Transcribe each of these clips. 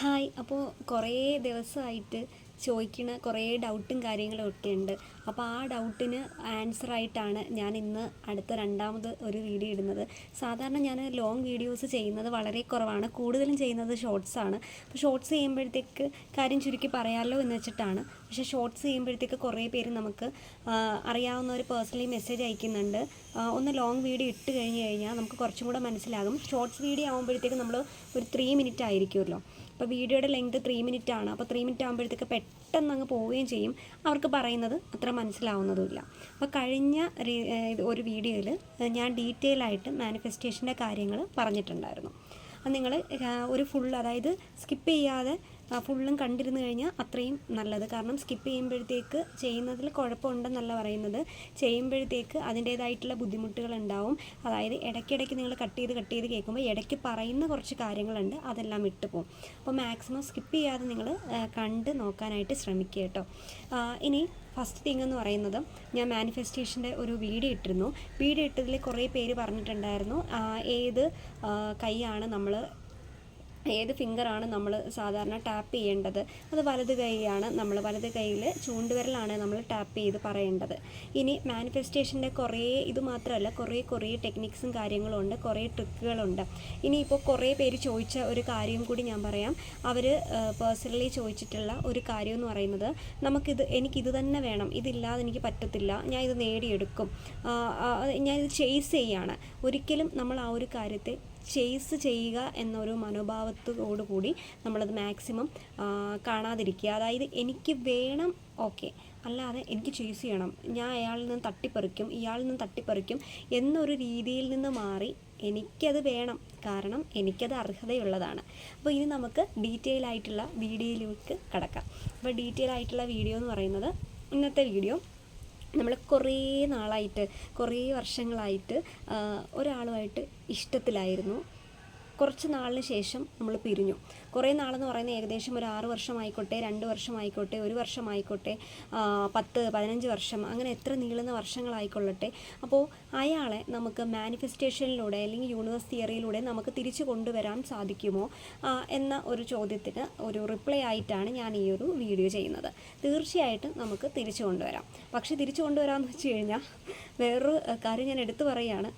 Hi അപ്പോൾ കുറേ ദിവസമായിട്ട് ചോദിക്കണ കുറേ ഡൗട്ടും കാര്യങ്ങളും ഒക്കെ ഉണ്ട്. അപ്പോൾ ആ ഡൗട്ടിന് ആൻസർ ആയിട്ടാണ് ഞാൻ ഇന്ന് അടുത്ത രണ്ടാമത് ഒരു വീഡിയോ ഇടുന്നത്. സാധാരണ ഞാൻ ലോങ് വീഡിയോസ് ചെയ്യുന്നത് വളരെ കുറവാണ്. കൂടുതലും ചെയ്യുന്നത് ഷോർട്സാണ് അപ്പോൾ ഷോർട്സ് ചെയ്യുമ്പോഴത്തേക്ക് കാര്യം ചുരുക്കി പറയാമല്ലോ എന്ന് വെച്ചിട്ടാണ്. പക്ഷേ ഷോർട്സ് ചെയ്യുമ്പോഴത്തേക്ക് കുറേ പേര് നമുക്ക് അറിയാവുന്ന ഒരു പേഴ്സണലി മെസ്സേജ് അയക്കുന്നുണ്ട്. ഒന്ന് ലോങ് വീഡിയോ ഇട്ട് കഴിഞ്ഞ് കഴിഞ്ഞാൽ നമുക്ക് കുറച്ചും കൂടെ മനസ്സിലാകും. ഷോർട്സ് വീഡിയോ ആകുമ്പോഴത്തേക്ക് നമ്മൾ ഒരു ത്രീ മിനിറ്റ് ആയിരിക്കുമല്ലോ. അപ്പോൾ വീഡിയോയുടെ ലെങ്ത് ത്രീ മിനിറ്റ് ആണ് അപ്പോൾ ത്രീ മിനിറ്റ് ആകുമ്പോഴത്തേക്ക് പെട്ടെന്ന് അങ്ങ് പോവുകയും ചെയ്യും. അവർക്ക് പറയുന്നത് അത്ര മനസ്സിലാവുന്നതുമില്ല. അപ്പോൾ കഴിഞ്ഞ ഒരു വീഡിയോയിൽ ഞാൻ ഡീറ്റെയിൽ ആയിട്ട് മാനിഫെസ്റ്റേഷന്റെ കാര്യങ്ങൾ പറഞ്ഞിട്ടുണ്ടായിരുന്നു. അത് നിങ്ങൾ ഒരു ഫുൾ അതായത് സ്കിപ്പ് ചെയ്യാതെ ഫുള്ളും കണ്ടിരുന്നു കഴിഞ്ഞാൽ അത്രയും നല്ലത്. കാരണം സ്കിപ്പ് ചെയ്യുമ്പോഴത്തേക്ക് ചെയ്യുന്നതിൽ കുഴപ്പമുണ്ടെന്നല്ല പറയുന്നത്. ചെയ്യുമ്പോഴത്തേക്ക് അതിന്റേതായിട്ടുള്ള ബുദ്ധിമുട്ടുകൾ ഉണ്ടാവും അതായത് ഇടയ്ക്കിടയ്ക്ക് നിങ്ങൾ കട്ട് ചെയ്ത് കട്ട് ചെയ്ത് കേൾക്കുമ്പോൾ ഇടയ്ക്ക് പറയുന്ന കുറച്ച് കാര്യങ്ങളുണ്ട്. അതെല്ലാം വിട്ടുപോകും. അപ്പോൾ മാക്സിമം സ്കിപ്പ് ചെയ്യാതെ നിങ്ങൾ കണ്ട് നോക്കാനായിട്ട് ശ്രമിക്കുക കേട്ടോ. ഇനി ഫസ്റ്റ് തിങ് എന്ന് പറയുന്നത് ഞാൻ മാനിഫെസ്റ്റേഷന്റെ ഒരു വീഡിയോ ഇട്ടിരുന്നു. വീഡിയോ ഇട്ടതിൽ കുറേ പേര് പറഞ്ഞിട്ടുണ്ടായിരുന്നു. ഏത് കൈയാണ് നമ്മൾ ഏത് ഫിംഗറാണ് നമ്മൾ സാധാരണ ടാപ്പ് ചെയ്യേണ്ടത്? അത് വലത് കൈയാണ് നമ്മൾ വലത് കൈയിൽ ചൂണ്ടുവിരലാണ് നമ്മൾ ടാപ്പ് ചെയ്ത് പറയേണ്ടത്. ഇനി മാനിഫെസ്റ്റേഷന്റെ കുറേ ഇത് മാത്രമല്ല കുറേ കുറേ ടെക്നിക്സും കാര്യങ്ങളും ഉണ്ട് കുറേ ട്രിക്കുകളുണ്ട് ഇനിയിപ്പോൾ കുറേ പേര് ചോദിച്ച ഒരു കാര്യം കൂടി ഞാൻ പറയാം. അവർ പേഴ്സണലി ചോദിച്ചിട്ടുള്ള ഒരു കാര്യം എന്ന് പറയുന്നത് നമുക്കിത് എനിക്കിത് തന്നെ വേണം. ഇതില്ലാതെ എനിക്ക് പറ്റത്തില്ല. ഞാൻ ഇത് നേടിയെടുക്കും ഞാനിത് ചേസ് ചെയ്യാണ്. ഒരിക്കലും നമ്മൾ ആ ഒരു കാര്യത്തെ ചേസ് ചെയ്യുക എന്നൊരു മനോഭാവത്തോടു കൂടി നമ്മളത് മാക്സിമം കാണാതിരിക്കുക. അതായത് എനിക്ക് വേണം ഓക്കെ അല്ലാതെ എനിക്ക് ചേസ് ചെയ്യണം. ഞാൻ അയാളിൽ നിന്ന് തട്ടിപ്പറിക്കും ഇയാളിൽ നിന്ന് തട്ടിപ്പറിക്കും എന്നൊരു രീതിയിൽ നിന്ന് മാറി എനിക്കത് വേണം. കാരണം എനിക്കത് അർഹതയുള്ളതാണ്. അപ്പോൾ ഇനി നമുക്ക് ഡീറ്റെയിൽ ആയിട്ടുള്ള വീഡിയോയിലേക്ക് കടക്കാം. അപ്പോൾ ഡീറ്റെയിൽ ആയിട്ടുള്ള വീഡിയോ എന്ന് പറയുന്നത് ഇന്നത്തെ വീഡിയോ നമ്മൾ കുറേ നാളായിട്ട് കുറേ വർഷങ്ങളായിട്ട് ഒരാളുമായിട്ട് ഇഷ്ടത്തിലായിരുന്നു. കുറച്ച് നാളിന് ശേഷം നമ്മൾ പിരിഞ്ഞു. കുറേ നാളെന്ന് പറയുന്നത് ഏകദേശം ഒരു ആറ് വർഷമായിക്കോട്ടെ രണ്ട് വർഷമായിക്കോട്ടെ ഒരു വർഷമായിക്കോട്ടെ പത്ത് പതിനഞ്ച് വർഷം അങ്ങനെ എത്ര നീളുന്ന വർഷങ്ങളായിക്കൊള്ളട്ടെ. അപ്പോൾ അയാളെ നമുക്ക് മാനിഫെസ്റ്റേഷനിലൂടെ അല്ലെങ്കിൽ യൂണിവേഴ്സ് തിയറിയിലൂടെ നമുക്ക് തിരിച്ചു കൊണ്ടുവരാൻ സാധിക്കുമോ? എന്ന ഒരു ചോദ്യത്തിന് ഒരു റിപ്ലൈ ആയിട്ടാണ് ഞാൻ ഈ ഒരു വീഡിയോ ചെയ്യുന്നത്. തീർച്ചയായിട്ടും നമുക്ക് തിരിച്ചു കൊണ്ടുവരാം. പക്ഷേ തിരിച്ചു കൊണ്ടുവരാമെന്ന് വെച്ച് കഴിഞ്ഞാൽ വേറൊരു കാര്യം ഞാൻ എടുത്തു പറയുകയാണ്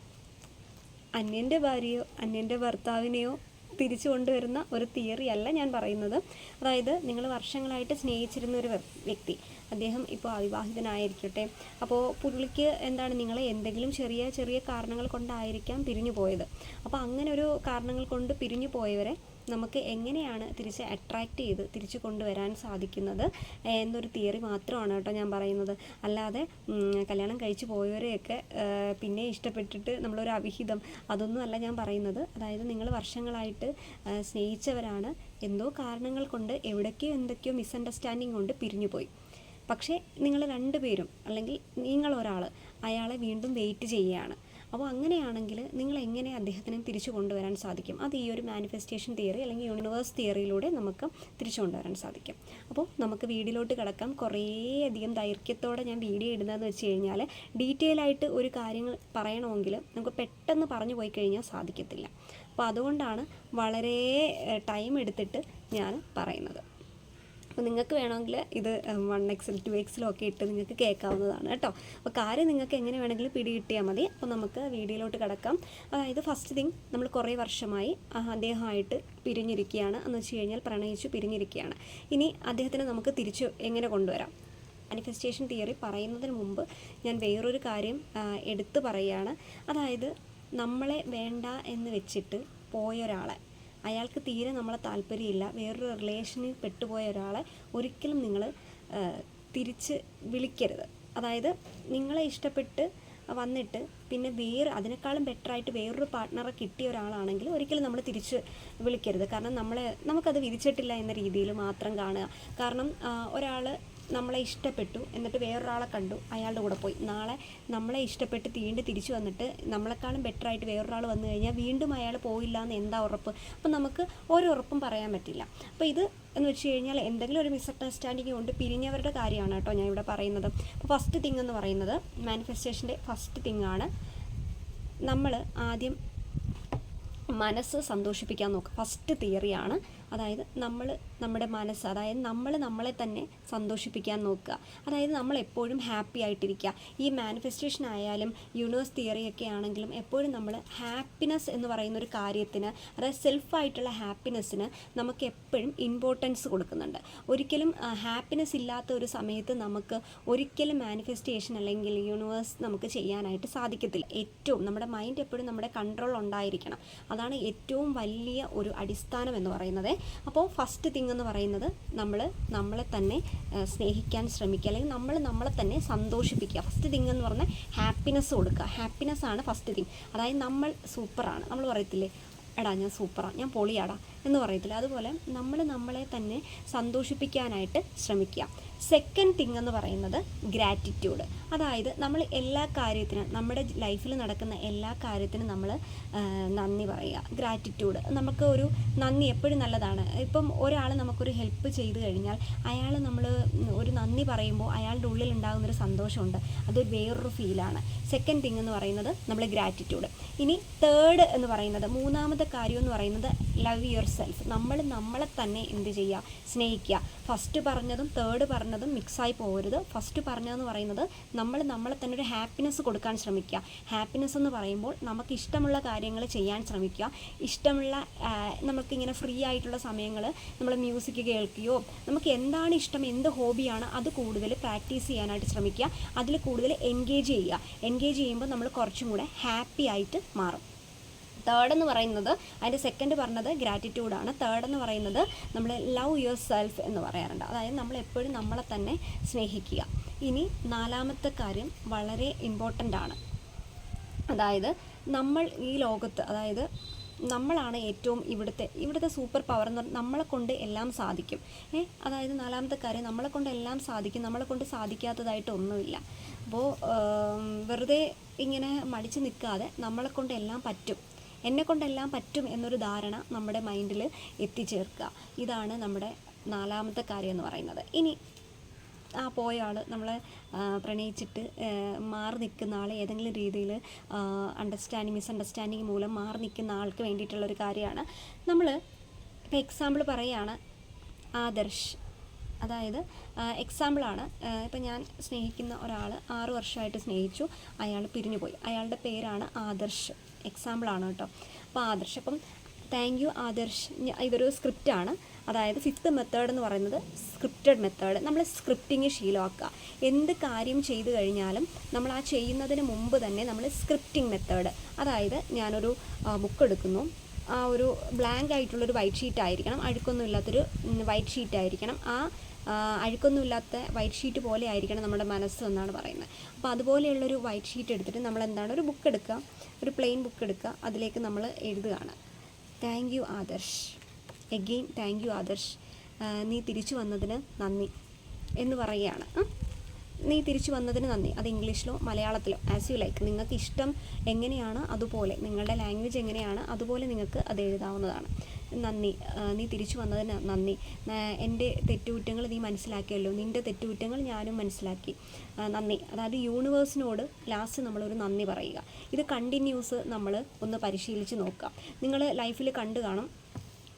അന്യന്റെ ഭാര്യയോ അന്യന്റെ ഭർത്താവിനെയോ തിരിച്ചു കൊണ്ടുവരുന്ന ഒരു തിയറി അല്ല ഞാൻ പറയുന്നത്. അതായത് നിങ്ങൾ വർഷങ്ങളായിട്ട് സ്നേഹിച്ചിരുന്ന ഒരു വ്യക്തി. അദ്ദേഹം ഇപ്പോൾ അവിവാഹിതനായിരിക്കട്ടെ. അപ്പോൾ പുള്ളിക്ക് എന്താണ് നിങ്ങളെ എന്തെങ്കിലും ചെറിയ ചെറിയ കാരണങ്ങൾ കൊണ്ടായിരിക്കാം പിരിഞ്ഞു പോയത്. അപ്പോൾ അങ്ങനെ ഒരു കാരണങ്ങൾ കൊണ്ട് പിരിഞ്ഞു പോയവരെ നമുക്ക് എങ്ങനെയാണ് തിരിച്ച് അട്രാക്റ്റ് ചെയ്ത് തിരിച്ചു കൊണ്ടുവരാൻ സാധിക്കുന്നത് എന്നൊരു തിയറി മാത്രമാണ് കേട്ടോ ഞാൻ പറയുന്നത്. അല്ലാതെ കല്യാണം കഴിച്ചു പോയവരെയൊക്കെ പിന്നെ ഇഷ്ടപ്പെട്ടിട്ട് നമ്മളൊരു അവിഹിതം അതൊന്നും അല്ല ഞാൻ പറയുന്നത്. അതായത് നിങ്ങൾ വർഷങ്ങളായിട്ട് സ്നേഹിച്ചവരാണ്. എന്തോ കാരണങ്ങൾ കൊണ്ട് എവിടേക്കോ എന്തൊക്കെയോ മിസ്അണ്ടർസ്റ്റാൻഡിങ് കൊണ്ട് പിരിഞ്ഞുപോയി പക്ഷേ നിങ്ങൾ രണ്ടുപേരും അല്ലെങ്കിൽ നിങ്ങൾ ഒരാൾ അയാളെ വീണ്ടും വെയിറ്റ് ചെയ്യുകയാണ്. അപ്പോൾ അങ്ങനെയാണെങ്കിൽ നിങ്ങൾ എങ്ങനെ അദ്ദേഹത്തിന് തിരിച്ചു കൊണ്ടുവരാൻ സാധിക്കും? അത് ഈ ഒരു മാനിഫെസ്റ്റേഷൻ തിയറി അല്ലെങ്കിൽ യൂണിവേഴ്സ് തിയറിയിലൂടെ നമുക്ക് തിരിച്ചു കൊണ്ടുവരാൻ സാധിക്കും. അപ്പോൾ നമുക്ക് വീഡിയോയിലോട്ട് കിടക്കാം. കുറേയധികം ദൈർഘ്യത്തോടെ ഞാൻ വീഡിയോ ഇടുന്നതെന്ന് വെച്ച് കഴിഞ്ഞാൽ ഡീറ്റെയിൽ ആയിട്ട് ഒരു കാര്യങ്ങൾ പറയണമെങ്കിൽ നമുക്ക് പെട്ടെന്ന് പറഞ്ഞു പോയി കഴിഞ്ഞാൽ സാധിക്കത്തില്ല. അപ്പോൾ അതുകൊണ്ടാണ് വളരെ ടൈം എടുത്തിട്ട് ഞാൻ പറയുന്നത്. അപ്പോൾ നിങ്ങൾക്ക് വേണമെങ്കിൽ ഇത് വൺ എക്സിൽ ടു എക്സിലും ഒക്കെ ഇട്ട് നിങ്ങൾക്ക് കേൾക്കാവുന്നതാണ് കേട്ടോ. അപ്പോൾ കാര്യം നിങ്ങൾക്ക് എങ്ങനെ വേണമെങ്കിലും പിടി കിട്ടിയാൽ മതി. അപ്പോൾ നമുക്ക് വീഡിയോയിലോട്ട് കിടക്കാം. അതായത് ഫസ്റ്റ് തിങ് നമ്മൾ കുറേ വർഷമായി അദ്ദേഹമായിട്ട് പിരിഞ്ഞിരിക്കുകയാണ്. എന്ന് വെച്ച് കഴിഞ്ഞാൽ പ്രണയിച്ചു പിരിഞ്ഞിരിക്കുകയാണ്. ഇനി അദ്ദേഹത്തിനെ നമുക്ക് തിരിച്ച് എങ്ങനെ കൊണ്ടുവരാം? മാനിഫെസ്റ്റേഷൻ തിയറി പറയുന്നതിന് മുമ്പ് ഞാൻ വേറൊരു കാര്യം എടുത്തു പറയുകയാണ്. അതായത് നമ്മളെ വേണ്ട എന്ന് വെച്ചിട്ട് പോയ ഒരാളെ അയാൾക്ക് തീരെ നമ്മളെ താല്പര്യമില്ല. വേറൊരു റിലേഷനിൽ പെട്ടുപോയ ഒരാളെ ഒരിക്കലും നിങ്ങൾ തിരിച്ച് വിളിക്കരുത്. അതായത് നിങ്ങളെ ഇഷ്ടപ്പെട്ട് വന്നിട്ട് പിന്നെ വേറെ അതിനേക്കാളും ബെറ്ററായിട്ട് വേറൊരു പാർട്ട്ണറെ കിട്ടിയ ഒരാളാണെങ്കിൽ ഒരിക്കലും നമ്മൾ തിരിച്ച് വിളിക്കരുത്. കാരണം നമ്മളെ നമുക്കത് വിധിച്ചിട്ടില്ല എന്ന രീതിയിൽ മാത്രം കാണുക. കാരണം ഒരാൾ നമ്മളെ ഇഷ്ടപ്പെട്ടു എന്നിട്ട് വേറൊരാളെ കണ്ടു അയാളുടെ കൂടെ പോയി. നാളെ നമ്മളെ ഇഷ്ടപ്പെട്ട് വീണ്ടും തിരിച്ചു വന്നിട്ട് നമ്മളെക്കാളും ബെറ്റർ ആയിട്ട് വേറൊരാൾ വന്നു കഴിഞ്ഞാൽ വീണ്ടും അയാൾ പോയില്ല എന്ന് എന്താ ഉറപ്പ്? അപ്പം നമുക്ക് ഒരു ഉറപ്പും പറയാൻ പറ്റില്ല. അപ്പോൾ ഇത് എന്ന് വെച്ച് കഴിഞ്ഞാൽ എന്തെങ്കിലും ഒരു മിസ്അണ്ടർസ്റ്റാൻഡിങ് കൊണ്ട് പിരിഞ്ഞവരുടെ കാര്യമാണ് കേട്ടോ ഞാൻ ഇവിടെ പറയുന്നത്. അപ്പോൾ ഫസ്റ്റ് തിങ് എന്ന് പറയുന്നത് മാനിഫെസ്റ്റേഷന്റെ ഫസ്റ്റ് തിങ് ആണ് നമ്മൾ ആദ്യം മനസ്സ് സന്തോഷിപ്പിക്കാൻ നോക്കുക. ഫസ്റ്റ് തിയറിയാണ് അതായത് നമ്മൾ നമ്മുടെ മനസ്സ് അതായത് നമ്മൾ നമ്മളെ തന്നെ സന്തോഷിപ്പിക്കാൻ നോക്കുക. അതായത് നമ്മൾ എപ്പോഴും ഹാപ്പി ആയിട്ടിരിക്കുക. ഈ മാനിഫെസ്റ്റേഷൻ ആയാലും യൂണിവേഴ്സ് തിയറി ഒക്കെ ആണെങ്കിലും എപ്പോഴും നമ്മൾ ഹാപ്പിനെസ് എന്ന് പറയുന്ന ഒരു കാര്യത്തിന് അതായത് സെൽഫായിട്ടുള്ള ഹാപ്പിനെസ്സിന് നമുക്ക് എപ്പോഴും ഇമ്പോർട്ടൻസ് കൊടുക്കുന്നുണ്ട്. ഒരിക്കലും ഹാപ്പിനെസ് ഇല്ലാത്ത ഒരു സമയത്ത് നമുക്ക് ഒരിക്കലും മാനിഫെസ്റ്റേഷൻ അല്ലെങ്കിൽ യൂണിവേഴ്സ് നമുക്ക് ചെയ്യാനായിട്ട് സാധിക്കത്തില്ല. ഏറ്റവും നമ്മുടെ മൈൻഡ് എപ്പോഴും നമ്മുടെ കൺട്രോൾ ഉണ്ടായിരിക്കണം. അതാണ് ഏറ്റവും വലിയ ഒരു അടിസ്ഥാനം എന്ന് പറയുന്നത്. അപ്പോൾ ഫസ്റ്റ് തിങ് എന്ന് പറയുന്നത് നമ്മൾ നമ്മളെ തന്നെ സ്നേഹിക്കാൻ ശ്രമിക്കുക അല്ലെങ്കിൽ നമ്മൾ നമ്മളെ തന്നെ സന്തോഷിപ്പിക്കുക. ഫസ്റ്റ് തിങ് എന്ന് പറഞ്ഞാൽ ഹാപ്പിനെസ് കൊടുക്കുക. ഹാപ്പിനെസ് ആണ് ഫസ്റ്റ് തിങ് അതായത് നമ്മൾ സൂപ്പറാണ് നമ്മൾ പറയത്തില്ലേ എടാ ഞാൻ സൂപ്പറാണ് ഞാൻ പൊളിയാടാ. എന്ന് പറയത്തില്ല. അതുപോലെ നമ്മൾ നമ്മളെ തന്നെ സന്തോഷിപ്പിക്കാനായിട്ട് ശ്രമിക്കുക. സെക്കൻഡ് തിങ് എന്ന് പറയുന്നത് ഗ്രാറ്റിറ്റ്യൂഡ് അതായത് നമ്മൾ എല്ലാ കാര്യത്തിനും നമ്മുടെ ലൈഫിൽ നടക്കുന്ന എല്ലാ കാര്യത്തിനും നമ്മൾ നന്ദി പറയുക. ഗ്രാറ്റിറ്റ്യൂഡ് നമുക്ക് ഒരു നന്ദി എപ്പോഴും നല്ലതാണ്. ഇപ്പം ഒരാൾ നമുക്കൊരു ഹെൽപ്പ് ചെയ്തു കഴിഞ്ഞാൽ അയാൾ നമ്മൾ ഒരു നന്ദി പറയുമ്പോൾ അയാളുടെ ഉള്ളിൽ ഉണ്ടാകുന്നൊരു സന്തോഷമുണ്ട്. അതൊരു വേറൊരു ഫീലാണ് സെക്കൻഡ് തിങ് എന്ന് പറയുന്നത് നമ്മൾ ഗ്രാറ്റിറ്റ്യൂഡ് ഇനി തേർഡ് എന്ന് പറയുന്നത് മൂന്നാമത്തെ കാര്യം എന്ന് പറയുന്നത് ലവ് യുവർ സെൽഫ് നമ്മൾ നമ്മളെ തന്നെ എന്ത് ചെയ്യുക? സ്നേഹിക്കുക. ഫസ്റ്റ് പറഞ്ഞതും തേർഡ് പറഞ്ഞതും മിക്സായി പോകരുത്. ഫസ്റ്റ് പറഞ്ഞതെന്ന് പറയുന്നത് നമ്മൾ നമ്മളെ തന്നെ ഒരു ഹാപ്പിനെസ് കൊടുക്കാൻ ശ്രമിക്കുക. ഹാപ്പിനെസ് എന്ന് പറയുമ്പോൾ നമുക്ക് ഇഷ്ടമുള്ള കാര്യങ്ങൾ ചെയ്യാൻ ശ്രമിക്കുക. ഇഷ്ടമുള്ള നമുക്കിങ്ങനെ ഫ്രീ ആയിട്ടുള്ള സമയങ്ങൾ നമ്മൾ മ്യൂസിക് കേൾക്കുകയോ നമുക്ക് എന്താണ് ഇഷ്ടം എന്ത് ഹോബിയാണ് അത് കൂടുതൽ പ്രാക്ടീസ് ചെയ്യാനായിട്ട് ശ്രമിക്കുക. അതിൽ കൂടുതൽ എൻഗേജ് ചെയ്യുക. എൻഗേജ് ചെയ്യുമ്പോൾ നമ്മൾ കുറച്ചും കൂടെ ഹാപ്പി ആയിട്ട് മാറും. തേർഡ് എന്ന് പറയുന്നത് അതിന്റെ സെക്കൻഡ് പറഞ്ഞത് ഗ്രാറ്റിറ്റ്യൂഡാണ് തേർഡ് എന്ന് പറയുന്നത് നമ്മൾ ലവ് യുവർ സെൽഫ് എന്ന് പറയാറുണ്ട്. അതായത് നമ്മൾ എപ്പോഴും നമ്മളെ തന്നെ സ്നേഹിക്കുക. ഇനി നാലാമത്തെ കാര്യം വളരെ ഇമ്പോർട്ടന്റ് ആണ്. അതായത് നമ്മൾ ഈ ലോകത്ത് അതായത് നമ്മളാണ് ഏറ്റവും ഇവിടുത്തെ ഇവിടുത്തെ സൂപ്പർ പവർ എന്ന് പറഞ്ഞാൽ നമ്മളെ കൊണ്ട് എല്ലാം സാധിക്കും. ഏ അതായത് നാലാമത്തെ കാര്യം നമ്മളെ കൊണ്ട് എല്ലാം സാധിക്കും. നമ്മളെ കൊണ്ട് സാധിക്കാത്തതായിട്ട് ഒന്നുമില്ല. അപ്പോൾ വെറുതെ ഇങ്ങനെ മടിച്ച് നിൽക്കാതെ നമ്മളെ കൊണ്ട് എല്ലാം പറ്റും. എന്നെ കൊണ്ടെല്ലാം പറ്റും എന്നൊരു ധാരണ നമ്മുടെ മൈൻഡിൽ എത്തിച്ചേർക്കുക. ഇതാണ് നമ്മുടെ നാലാമത്തെ കാര്യം എന്ന് പറയുന്നത്. ഇനി ആ പോയ ആൾ നമ്മളെ പ്രണയിച്ചിട്ട് മാറി നിൽക്കുന്ന ആൾ ഏതെങ്കിലും രീതിയിൽ അണ്ടർസ്റ്റാൻഡിങ് മിസ്അണ്ടർസ്റ്റാൻഡിങ് മൂലം മാറി നിൽക്കുന്ന ആൾക്ക് വേണ്ടിയിട്ടുള്ളൊരു കാര്യമാണ്. നമ്മൾ ഇപ്പോൾ എക്സാമ്പിൾ പറയുകയാണ് ആദർശ്. അതായത് എക്സാമ്പിളാണ് ഇപ്പം ഞാൻ സ്നേഹിക്കുന്ന ഒരാൾ ആറു വർഷമായിട്ട് സ്നേഹിച്ചു. അയാൾ പിരിഞ്ഞുപോയി. അയാളുടെ പേരാണ് ആദർശ്. എക്സാമ്പിളാണ് കേട്ടോ. അപ്പോൾ ആദർശ് അപ്പം താങ്ക് യു ആദർശ് ഇതൊരു സ്ക്രിപ്റ്റാണ് അതായത് ഫിഫ്ത്ത് മെത്തേഡ് എന്ന് പറയുന്നത് സ്ക്രിപ്റ്റഡ് മെത്തേഡ് നമ്മൾ സ്ക്രിപ്റ്റിങ് ശീലമാക്കുക. എന്ത് കാര്യം ചെയ്തു കഴിഞ്ഞാലും നമ്മൾ ആ ചെയ്യുന്നതിന് മുമ്പ് തന്നെ നമ്മൾ സ്ക്രിപ്റ്റിംഗ് മെത്തേഡ് അതായത് ഞാനൊരു ബുക്ക് എടുക്കുന്നു. ആ ഒരു ബ്ലാങ്ക് ആയിട്ടുള്ളൊരു വൈറ്റ് ഷീറ്റ് ആയിരിക്കണം. അഴുക്കൊന്നും ഇല്ലാത്തൊരു വൈറ്റ് ഷീറ്റ് ആയിരിക്കണം. ആ, അഴുക്കൊന്നുമില്ലാത്ത വൈറ്റ് ഷീറ്റ് പോലെ ആയിരിക്കണം നമ്മുടെ മനസ്സ് എന്നാണ് പറയുന്നത്. അപ്പോൾ അതുപോലെയുള്ളൊരു വൈറ്റ് ഷീറ്റ് എടുത്തിട്ട് നമ്മൾ എന്താണ് ഒരു ബുക്ക് എടുക്കുക. ഒരു പ്ലെയിൻ ബുക്ക് എടുക്കുക. അതിലേക്ക് നമ്മൾ എഴുതുകയാണ്. Thank you Adarsh again thank you Adarsh നീ തിരിച്ചു വന്നതിന് നന്ദി എന്ന് പറയുകയാണ്. നീ തിരിച്ചു വന്നതിന് നന്ദി. അത് ഇംഗ്ലീഷിലോ മലയാളത്തിലോ. ആസ് യു ലൈക്ക് നിങ്ങൾക്ക് ഇഷ്ടം എങ്ങനെയാണ് അതുപോലെ. നിങ്ങളുടെ ലാംഗ്വേജ് എങ്ങനെയാണ് അതുപോലെ നിങ്ങൾക്ക് അത് എഴുതാവുന്നതാണ്. നന്ദി. നീ തിരിച്ചു വന്നതിന് നന്ദി. എന്റെ തെറ്റുകുറ്റങ്ങൾ നീ മനസ്സിലാക്കിയല്ലോ. നിന്റെ തെറ്റുകുറ്റങ്ങൾ ഞാനും മനസ്സിലാക്കി. നന്ദി. അതായത് യൂണിവേഴ്സിനോട് ലാസ്റ്റ് നമ്മളൊരു നന്ദി പറയുക. ഇത് കണ്ടിന്യൂസ് നമ്മൾ ഒന്ന് പരിശീലിച്ച് നോക്കുക. നിങ്ങൾ ലൈഫിൽ കണ്ടു കാണും.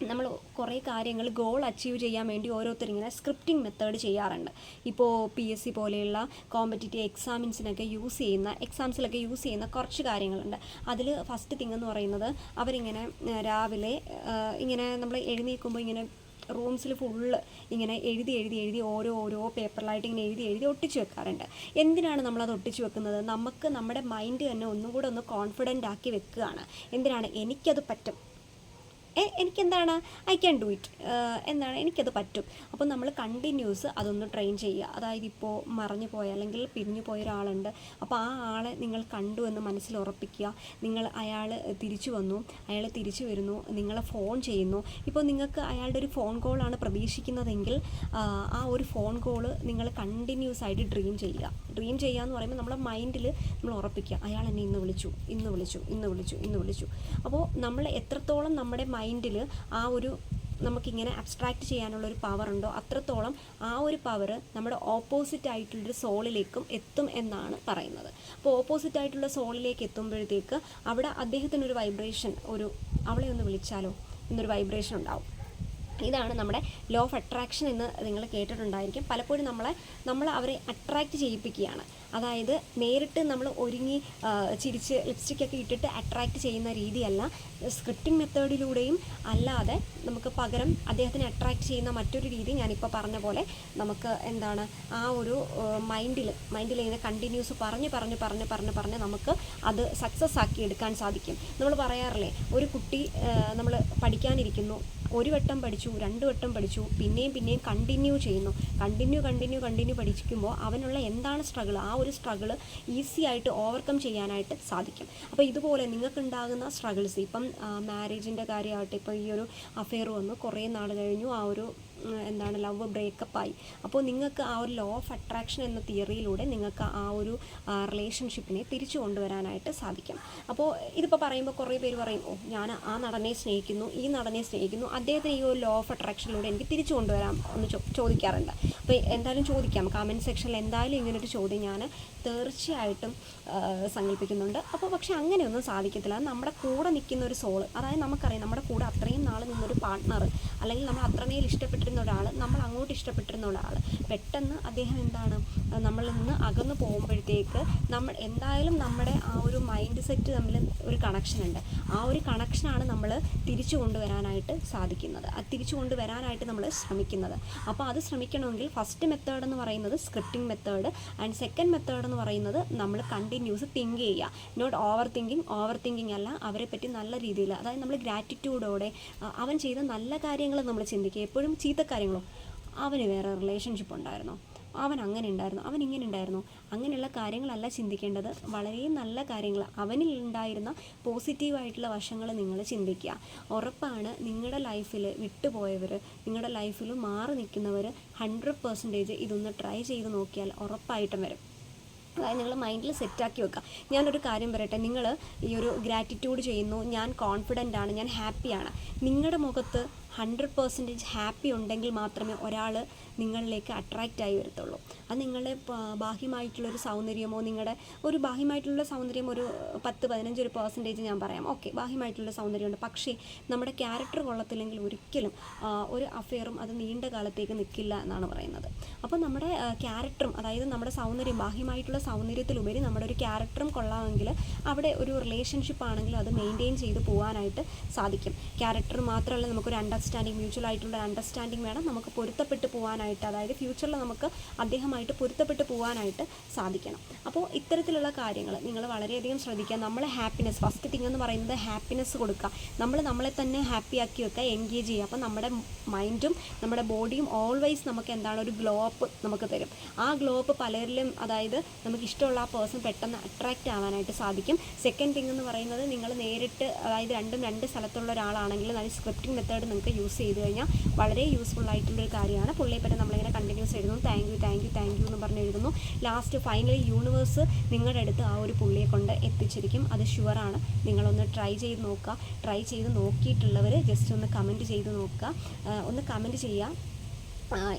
നമ്മൾ കുറേ കാര്യങ്ങൾ ഗോൾ അച്ചീവ് ചെയ്യാൻ വേണ്ടി ഓരോരുത്തർ ഇങ്ങനെ സ്ക്രിപ്റ്റിംഗ് മെത്തേഡ് ചെയ്യാറുണ്ട്. ഇപ്പോൾ പി എസ് സി പോലെയുള്ള കോമ്പറ്റേറ്റീവ് എക്സാമിൻസിനൊക്കെ യൂസ് ചെയ്യുന്ന എക്സാംസിലൊക്കെ യൂസ് ചെയ്യുന്ന കുറച്ച് കാര്യങ്ങളുണ്ട്. അതിൽ ഫസ്റ്റ് തിങ് എന്ന് പറയുന്നത് അവരിങ്ങനെ രാവിലെ ഇങ്ങനെ നമ്മൾ എഴുന്നേൽക്കുമ്പോൾ ഇങ്ങനെ റൂംസിൽ ഫുള്ള് ഇങ്ങനെ എഴുതി എഴുതി എഴുതി ഓരോ ഓരോ പേപ്പറിലായിട്ട് ഇങ്ങനെ എഴുതി എഴുതി ഒട്ടിച്ചു വെക്കാറുണ്ട്. എന്തിനാണ് നമ്മളത് ഒട്ടിച്ചു വെക്കുന്നത്? നമുക്ക് നമ്മുടെ മൈൻഡ് തന്നെ ഒന്നും കൂടെ ഒന്ന് കോൺഫിഡന്റ് ആക്കി വെക്കുകയാണ്. എന്തിനാണ് എനിക്കത് പറ്റും? എനിക്കെന്താണ്? ഐ ക്യാൻ ഡു ഇറ്റ് എന്നാണ് എനിക്കത് പറ്റും. അപ്പോൾ നമ്മൾ കണ്ടിന്യൂസ് അതൊന്ന് ട്രെയിൻ ചെയ്യുക. അതായത് ഇപ്പോൾ മറഞ്ഞു പോയ അല്ലെങ്കിൽ പിരിഞ്ഞു പോയ ഒരാളുണ്ട്. അപ്പോൾ ആ ആളെ നിങ്ങൾ കണ്ടു എന്ന് മനസ്സിൽ ഉറപ്പിക്കുക. നിങ്ങൾ അയാൾ തിരിച്ചു വന്നു. അയാൾ തിരിച്ചു വരുന്നു. നിങ്ങളെ ഫോൺ ചെയ്യുന്നു. ഇപ്പോൾ നിങ്ങൾക്ക് അയാളുടെ ഒരു ഫോൺ കോളാണ് പ്രതീക്ഷിക്കുന്നതെങ്കിൽ ആ, ഒരു ഫോൺ കോൾ നിങ്ങൾ കണ്ടിന്യൂസ് ആയിട്ട് ഡ്രീം ചെയ്യുക. ഡ്രീം ചെയ്യുക എന്ന് പറയുമ്പോൾ നമ്മുടെ മൈൻഡിൽ നമ്മൾ ഉറപ്പിക്കുക. അയാൾ എന്നെ ഇന്ന് വിളിച്ചു ഇന്ന് വിളിച്ചു ഇന്ന് വിളിച്ചു ഇന്ന് വിളിച്ചു. അപ്പോൾ നമ്മൾ എത്രത്തോളം നമ്മുടെ മൈൻഡിൽ ആ ഒരു നമുക്കിങ്ങനെ അബ്സ്ട്രാക്റ്റ് ചെയ്യാനുള്ള ഒരു പവർ ഉണ്ടോ അത്രത്തോളം ആ ഒരു പവർ നമ്മുടെ ഓപ്പോസിറ്റ് ആയിട്ടുള്ളൊരു സോളിലേക്കും എത്തും എന്നാണ് പറയുന്നത്. അപ്പോൾ ഓപ്പോസിറ്റ് ആയിട്ടുള്ള സോളിലേക്ക് എത്തുമ്പോഴത്തേക്ക് അവിടെ അദ്ദേഹത്തിനൊരു വൈബ്രേഷൻ ഒരു അവളെ ഒന്ന് വിളിച്ചാലോ? എന്നൊരു വൈബ്രേഷൻ ഉണ്ടാവും. ഇതാണ് നമ്മുടെ ലോ ഓഫ് അട്രാക്ഷൻ എന്ന് നിങ്ങൾ കേട്ടിട്ടുണ്ടായിരിക്കും. പലപ്പോഴും നമ്മളെ നമ്മൾ അവരെ അട്രാക്റ്റ് ചെയ്യിപ്പിക്കുകയാണ്. അതായത് നേരിട്ട് നമ്മൾ ഒരുങ്ങി ചിരിച്ച് ലിപ്സ്റ്റിക്കൊക്കെ ഇട്ടിട്ട് അട്രാക്റ്റ് ചെയ്യുന്ന രീതിയല്ല. സ്ക്രിപ്റ്റിംഗ് മെത്തേഡിലൂടെയും അല്ലാതെ നമുക്ക് പകരം അദ്ദേഹത്തിനെ അട്രാക്റ്റ് ചെയ്യുന്ന മറ്റൊരു രീതി ഞാനിപ്പോൾ പറഞ്ഞ പോലെ നമുക്ക് എന്താണ് ആ ഒരു മൈൻഡിൽ മൈൻഡിൽ ഇങ്ങനെ കണ്ടിന്യൂസ് പറഞ്ഞ് പറഞ്ഞ് പറഞ്ഞ് പറഞ്ഞ് പറഞ്ഞ് നമുക്ക് അത് സക്സസ് ആക്കി എടുക്കാൻ സാധിക്കും. നമ്മൾ പറയാറില്ലേ ഒരു കുട്ടി നമ്മൾ പഠിക്കാനിരിക്കുന്നു. ഒരു വട്ടം പഠിച്ചു രണ്ട് വട്ടം പഠിച്ചു പിന്നെയും പിന്നെയും കണ്ടിന്യൂ ചെയ്യുന്നു. കണ്ടിന്യൂ കണ്ടിന്യൂ കണ്ടിന്യൂ പഠിക്കുമ്പോൾ അവനുള്ള എന്താണ് സ്ട്രഗിൾ ആ ഒരു സ്ട്രഗിൾ ഈസി ആയിട്ട് ഓവർകം ചെയ്യാനായിട്ട് സാധിക്കും. അപ്പോൾ ഇതുപോലെ നിങ്ങൾക്കുണ്ടാകുന്ന സ്ട്രഗിൾസ് ഇപ്പം മാരേജിന്റെ കാര്യമാകട്ടെ ഇപ്പോൾ ഈ ഒരു അഫെയർ വന്നു കുറേ നാൾ കഴിഞ്ഞു ആ ഒരു എന്താണ് ലവ് ബ്രേക്കപ്പ് ആയി. അപ്പോൾ നിങ്ങൾക്ക് ആ ഒരു ലോ ഓഫ് അട്രാക്ഷൻ എന്ന തിയറിയിലൂടെ നിങ്ങൾക്ക് ആ ഒരു റിലേഷൻഷിപ്പിനെ തിരിച്ചു കൊണ്ടുവരാനായിട്ട് സാധിക്കും. അപ്പോൾ ഇതിപ്പോൾ പറയുമ്പോൾ കുറേ പേര് പറയും ഓ ഞാൻ ആ നടനെ സ്നേഹിക്കുന്നു ഈ നടനെ സ്നേഹിക്കുന്നു അദ്ദേഹത്തിന് ഈ ഒരു ലോ ഓഫ് അട്രാക്ഷനിലൂടെ എനിക്ക് തിരിച്ചു കൊണ്ടുവരാം എന്ന് ചോദിക്കാറുണ്ട്. അപ്പോൾ എന്തായാലും ചോദിക്കാം. കമന്റ് സെക്ഷനിൽ എന്തായാലും ഇങ്ങനൊരു ചോദ്യം ഞാൻ തീർച്ചയായിട്ടും സങ്കല്പിക്കുന്നുണ്ട് അപ്പോൾ പക്ഷേ അങ്ങനെയൊന്നും സാധിക്കത്തില്ല. നമ്മുടെ കൂടെ നിൽക്കുന്ന ഒരു സോൾ അതായത് നമുക്കറിയാം നമ്മുടെ കൂടെ അത്രയും നാൾ നിന്നൊരു പാർട്ട്ണർ അല്ലെങ്കിൽ നമ്മൾ അത്രമേൽ ഇഷ്ടപ്പെട്ടിരുന്ന ഒരാൾ നമ്മൾ അങ്ങോട്ട് ഇഷ്ടപ്പെട്ടിരുന്ന ഒരാൾ പെട്ടെന്ന് അദ്ദേഹം എന്താണ് നമ്മളിൽ നിന്ന് അകന്നു പോകുമ്പോഴത്തേക്ക് നമ്മൾ എന്തായാലും നമ്മുടെ ആ ഒരു മൈൻഡ് സെറ്റ് തമ്മിൽ ഒരു കണക്ഷൻ ഉണ്ട്. ആ ഒരു കണക്ഷനാണ് നമ്മൾ തിരിച്ചു കൊണ്ടുവരാനായിട്ട് സാധിക്കുന്നത്. അത് തിരിച്ചു കൊണ്ടുവരാനായിട്ട് നമ്മൾ ശ്രമിക്കുന്നത്. അപ്പോൾ അത് ശ്രമിക്കണമെങ്കിൽ ഫസ്റ്റ് മെത്തേഡ് എന്ന് പറയുന്നത് scripting method and second method എന്ന് പറയുന്നത് നമ്മൾ കണ്ടിന്യൂസ് തിങ്ക് ചെയ്യുക. Not over thinking over thinking അല്ല അവരെ പറ്റി നല്ല രീതിയിൽ അതായത് നമ്മൾ ഗ്രാറ്റിറ്റ്യൂഡോടെ അവൻ ചെയ്ത നല്ല കാര്യങ്ങൾ നമ്മൾ ചിന്തിക്കുക. എപ്പോഴും ചീത്ത കാര്യങ്ങളോ? അവന് വേറെ റിലേഷൻഷിപ്പ് ഉണ്ടായിരുന്നോ? അവൻ അങ്ങനെ ഉണ്ടായിരുന്നു? അവൻ ഇങ്ങനെ ഉണ്ടായിരുന്നു? അങ്ങനെയുള്ള കാര്യങ്ങളല്ല ചിന്തിക്കേണ്ടത്. വളരെ നല്ല കാര്യങ്ങൾ. അവനിൽ ഉണ്ടായിരുന്ന പോസിറ്റീവായിട്ടുള്ള വശങ്ങൾ നിങ്ങൾ ചിന്തിക്കുക. ഉറപ്പാണ് നിങ്ങളുടെ ലൈഫിൽ വിട്ടുപോയവർ നിങ്ങളുടെ ലൈഫിൽ മാറി നിൽക്കുന്നവർ ഹൺഡ്രഡ് പെർസെന്റേജ് ഇതൊന്ന് ട്രൈ ചെയ്ത് നോക്കിയാൽ ഉറപ്പായിട്ടും വരും. അതായത് നിങ്ങൾ മൈൻഡിൽ സെറ്റാക്കി വെക്കുക. ഞാനൊരു കാര്യം പറയട്ടെ. നിങ്ങൾ ഈ ഒരു ഗ്രാറ്റിറ്റ്യൂഡ് ചെയ്യുന്നു. ഞാൻ കോൺഫിഡന്റ് ആണ്. ഞാൻ ഹാപ്പിയാണ് നിങ്ങളുടെ മുഖത്ത് ഹൺഡ്രഡ് പെർസെന്റേജ് ഹാപ്പി ഉണ്ടെങ്കിൽ മാത്രമേ ഒരാൾ നിങ്ങളിലേക്ക് അട്രാക്റ്റ് ആയി വരത്തുള്ളൂ. അത് നിങ്ങളുടെ ബാഹ്യമായിട്ടുള്ളൊരു സൗന്ദര്യമോ നിങ്ങളുടെ ഒരു ബാഹ്യമായിട്ടുള്ള സൗന്ദര്യം ഒരു പത്ത് പതിനഞ്ച് ഒരു പെർസെന്റേജ് ഞാൻ പറയാം. ഓക്കെ ബാഹ്യമായിട്ടുള്ള സൗന്ദര്യമുണ്ട്. പക്ഷേ നമ്മുടെ ക്യാരക്ടർ കൊള്ളത്തില്ലെങ്കിൽ ഒരിക്കലും ഒരു അഫെയറും അത് നീണ്ട കാലത്തേക്ക് നിൽക്കില്ല എന്നാണ് പറയുന്നത്. അപ്പോൾ നമ്മുടെ ക്യാരക്ടറും അതായത് നമ്മുടെ സൗന്ദര്യം ബാഹ്യമായിട്ടുള്ള സൗന്ദര്യത്തിലുപരി നമ്മുടെ ഒരു ക്യാരക്ടറും കൊള്ളാമെങ്കിൽ അവിടെ ഒരു റിലേഷൻഷിപ്പ് ആണെങ്കിലും അത് മെയിന്റെയിൻ ചെയ്ത് പോകാനായിട്ട് സാധിക്കും. ക്യാരക്ടർ മാത്രമല്ല നമുക്കൊരു അണ്ടർസ്റ്റാൻഡിങ് മ്യൂച്വൽ ആയിട്ടുള്ള അണ്ടർസ്റ്റാൻഡിങ് വേണം. നമുക്ക് പൊരുത്തപ്പെട്ട് പോകാനായിട്ട് അതായത് ഫ്യൂച്ചറിൽ നമുക്ക് അദ്ദേഹമായിട്ട് പൊരുത്തപ്പെട്ട് പോകാനായിട്ട് സാധിക്കണം. അപ്പോൾ ഇത്തരത്തിലുള്ള കാര്യങ്ങൾ നിങ്ങൾ വളരെയധികം ശ്രദ്ധിക്കുക. നമ്മളെ ഹാപ്പിനെസ് ഫസ്റ്റ് തിങ് എന്ന് പറയുന്നത് ഹാപ്പിനെസ് കൊടുക്കുക. നമ്മൾ നമ്മളെ തന്നെ ഹാപ്പി ആക്കി വെക്കുക എൻഗേജ് ചെയ്യുക. അപ്പോൾ നമ്മുടെ മൈൻഡും നമ്മുടെ ബോഡിയും ഓൾവേസ് നമുക്ക് എന്താണ്? ഒരു ഗ്ലോ അപ്പ് നമുക്ക് തരും. ആ ഗ്ലോ അപ്പ് പലരിലും അതായത് നമുക്ക് ഇഷ്ടമുള്ള ആ പേഴ്സൺ പെട്ടെന്ന് അട്രാക്റ്റ് ആവാനായിട്ട് സാധിക്കും. സെക്കൻഡ് തിങ് എന്ന് പറയുന്നത് നിങ്ങൾ നേരിട്ട് അതായത് രണ്ടും രണ്ട് സ്ഥലത്തുള്ള ഒരാളാണെങ്കിൽ നല്ല സ്ക്രിപ്റ്റിംഗ് മെത്തേഡ് നിങ്ങൾക്ക് യൂസ് ചെയ്ത് കഴിഞ്ഞാൽ വളരെ യൂസ്ഫുൾ ആയിട്ടുള്ളൊരു കാര്യമാണ്. പുള്ളിയെപ്പറ്റി നമ്മളിങ്ങനെ കണ്ടിന്യൂസ് എഴുതുന്നു. Thank you thank you thank you എന്ന് പറഞ്ഞ് എഴുതുന്നു. ലാസ്റ്റ് ഫൈനലി യൂണിവേഴ്സ് നിങ്ങളുടെ അടുത്ത് ആ ഒരു പുള്ളിയെ കൊണ്ട് എത്തിച്ചിരിക്കും. അത് ഷുവറാണ് നിങ്ങളൊന്ന് ട്രൈ ചെയ്ത് നോക്കുക. ട്രൈ ചെയ്ത് നോക്കിയിട്ടുള്ളവർ ജസ്റ്റ് ഒന്ന് കമന്റ് ചെയ്ത് നോക്കുക. ഒന്ന് കമന്റ് ചെയ്യുക.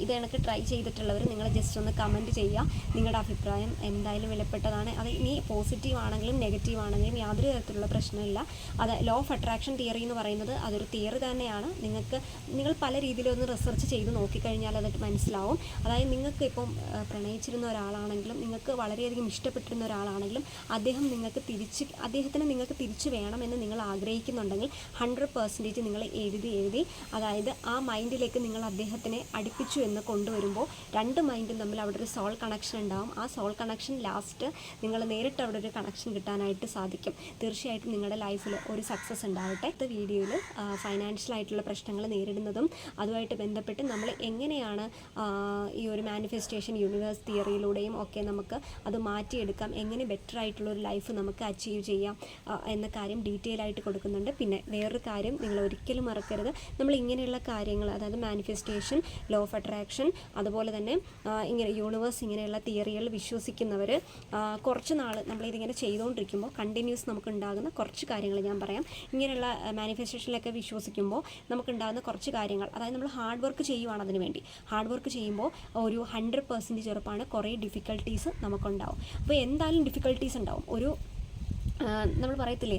ഇത് കണക്ക് ട്രൈ ചെയ്തിട്ടുള്ളവർ നിങ്ങൾ ജസ്റ്റ് ഒന്ന് കമന്റ് ചെയ്യുക നിങ്ങളുടെ അഭിപ്രായം എന്തായാലും വിലപ്പെട്ടതാണ്. അത് ഇനി പോസിറ്റീവ് ആണെങ്കിലും നെഗറ്റീവ് ആണെങ്കിലും യാതൊരു തരത്തിലുള്ള പ്രശ്നമില്ല. അത് ലോ ഓഫ് അട്രാക്ഷൻ തിയറി എന്ന് പറയുന്നത് അതൊരു തിയറി തന്നെയാണ്. നിങ്ങൾക്ക് നിങ്ങൾ പല രീതിയിലൊന്ന് റിസർച്ച് ചെയ്ത് നോക്കിക്കഴിഞ്ഞാൽ അത് മനസ്സിലാവും. അതായത് നിങ്ങൾക്ക് ഇപ്പം പ്രണയിച്ചിരുന്ന ഒരാളാണെങ്കിലും നിങ്ങൾക്ക് വളരെയധികം ഇഷ്ടപ്പെട്ടിരുന്ന ഒരാളാണെങ്കിലും അദ്ദേഹം നിങ്ങൾക്ക് തിരിച്ച് അദ്ദേഹത്തിന് നിങ്ങൾക്ക് തിരിച്ചു വേണമെന്ന് നിങ്ങൾ ആഗ്രഹിക്കുന്നുണ്ടെങ്കിൽ ഹൺഡ്രഡ് പെർസെന്റേജ് നിങ്ങൾ എഴുതി എഴുതി അതായത് ആ മൈൻഡിലേക്ക് നിങ്ങൾ അദ്ദേഹത്തിനെ അടുപ്പിച്ചു എന്ന് കൊണ്ടുവരുമ്പോൾ രണ്ട് മൈൻഡും തമ്മിൽ അവിടെ ഒരു സോൾ കണക്ഷൻ ഉണ്ടാവും. ആ സോൾ കണക്ഷൻ ലാസ്റ്റ് നിങ്ങൾ നേരിട്ട് അവിടെ ഒരു കണക്ഷൻ കിട്ടാനായിട്ട് സാധിക്കും. തീർച്ചയായിട്ടും നിങ്ങളുടെ ലൈഫിൽ ഒരു സക്സസ് ഉണ്ടാവട്ടെ. ഇത്ത വീഡിയോയിൽ ഫൈനാൻഷ്യൽ ആയിട്ടുള്ള പ്രശ്നങ്ങൾ നേരിടുന്നതും അതുമായിട്ട് ബന്ധപ്പെട്ട് നമ്മൾ എങ്ങനെയാണ് ഈ ഒരു മാനിഫെസ്റ്റേഷൻ യൂണിവേഴ്സ് തിയറിയിലൂടെയും ഒക്കെ നമുക്ക് അത് മാറ്റിയെടുക്കാം. എങ്ങനെ ബെറ്റർ ആയിട്ടുള്ള ഒരു ലൈഫ് നമുക്ക് അച്ചീവ് ചെയ്യാം എന്ന കാര്യം ഡീറ്റെയിൽ ആയിട്ട് കൊടുക്കുന്നുണ്ട്. പിന്നെ വേറൊരു കാര്യം നിങ്ങൾ ഒരിക്കലും മറക്കരുത്. നമ്മൾ ഇങ്ങനെയുള്ള കാര്യങ്ങൾ അതായത് മാനിഫെസ്റ്റേഷൻ ലോ ഓഫ് അട്രാക്ഷൻ അതുപോലെ തന്നെ ഇങ്ങനെ യൂണിവേഴ്സ് ഇങ്ങനെയുള്ള തിയറികൾ വിശ്വസിക്കുന്നവർ കുറച്ച് നാൾ നമ്മളിതിങ്ങനെ ചെയ്തുകൊണ്ടിരിക്കുമ്പോൾ കണ്ടിന്യൂസ് നമുക്കുണ്ടാകുന്ന കുറച്ച് കാര്യങ്ങൾ ഞാൻ പറയാം. ഇങ്ങനെയുള്ള മാനിഫെസ്റ്റേഷനിലൊക്കെ വിശ്വസിക്കുമ്പോൾ നമുക്കുണ്ടാകുന്ന കുറച്ച് കാര്യങ്ങൾ അതായത് നമ്മൾ ഹാർഡ് വർക്ക് ചെയ്യുവാണ് അതിന് വേണ്ടി. ഹാർഡ് വർക്ക് ചെയ്യുമ്പോൾ ഒരു ഹൺഡ്രഡ് പെർസെന്റേജ് ഉറപ്പാണ് കുറേ ഡിഫിക്കൽട്ടീസ് നമുക്കുണ്ടാവും. അപ്പോൾ എന്തായാലും ഡിഫിക്കൽട്ടീസ് ഉണ്ടാവും. ഒരു നമ്മൾ പറയത്തില്ലേ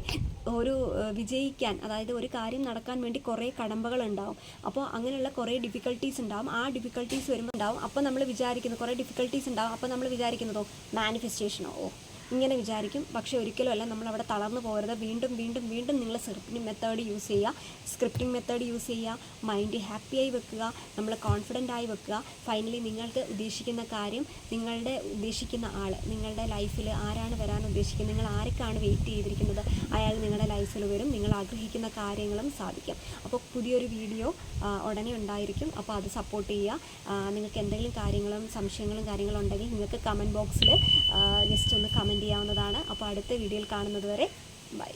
ഒരു വിജയിക്കാൻ അതായത് ഒരു കാര്യം നടക്കാൻ വേണ്ടി കുറേ കടമ്പകൾ ഉണ്ടാവും അപ്പോൾ അങ്ങനെയുള്ള കുറേ ഡിഫിക്കൽട്ടീസ് ഉണ്ടാവും. ആ ഡിഫിക്കൽട്ടീസ് വരുമ്പോൾ ഉണ്ടാവും. അപ്പോൾ നമ്മൾ വിചാരിക്കുന്നു കുറേ ഡിഫിക്കൽട്ടീസ് ഉണ്ടാവും. അപ്പോൾ നമ്മൾ വിചാരിക്കുന്നതോ മാനിഫെസ്റ്റേഷനോ ഓ. ഇങ്ങനെ വിചാരിക്കും. പക്ഷേ ഒരിക്കലും അല്ല. നമ്മൾ അവിടെ തളർന്നു പോകരുത്. വീണ്ടും വീണ്ടും വീണ്ടും നിങ്ങൾ സ്ക്രിപ്റ്റിംഗ് മെത്തേഡ് യൂസ് ചെയ്യുക. സ്ക്രിപ്റ്റിംഗ് മെത്തേഡ് യൂസ് ചെയ്യുക. മൈൻഡ് ഹാപ്പിയായി വെക്കുക. നമ്മൾ കോൺഫിഡന്റ് ആയി വെക്കുക. ഫൈനലി നിങ്ങൾക്ക് ഉദ്ദേശിക്കുന്ന കാര്യം നിങ്ങളുടെ ഉദ്ദേശിക്കുന്ന ആൾ നിങ്ങളുടെ ലൈഫിൽ ആരാണ് വരാൻ ഉദ്ദേശിക്കുന്നത് നിങ്ങൾ ആർക്കാണ് വെയിറ്റ് ചെയ്തിരിക്കുന്നത് അയാൾ നിങ്ങളുടെ ലൈഫിൽ വരും. നിങ്ങൾ ആഗ്രഹിക്കുന്ന കാര്യങ്ങളും സാധിക്കും. അപ്പോൾ പുതിയൊരു വീഡിയോ ഉടനെ ഉണ്ടായിരിക്കും. അപ്പോൾ അത് സപ്പോർട്ട് ചെയ്യുക. നിങ്ങൾക്ക് എന്തെങ്കിലും കാര്യങ്ങളും സംശയങ്ങളും കാര്യങ്ങളും ഉണ്ടെങ്കിൽ നിങ്ങൾക്ക് കമന്റ് ബോക്സിൽ ജസ്റ്റ് ഒന്ന് കമന്റ് ചെയ്യാവുന്നതാണ്. അപ്പോൾ അടുത്ത വീഡിയോയിൽ കാണുന്നത് വരെ ബൈ.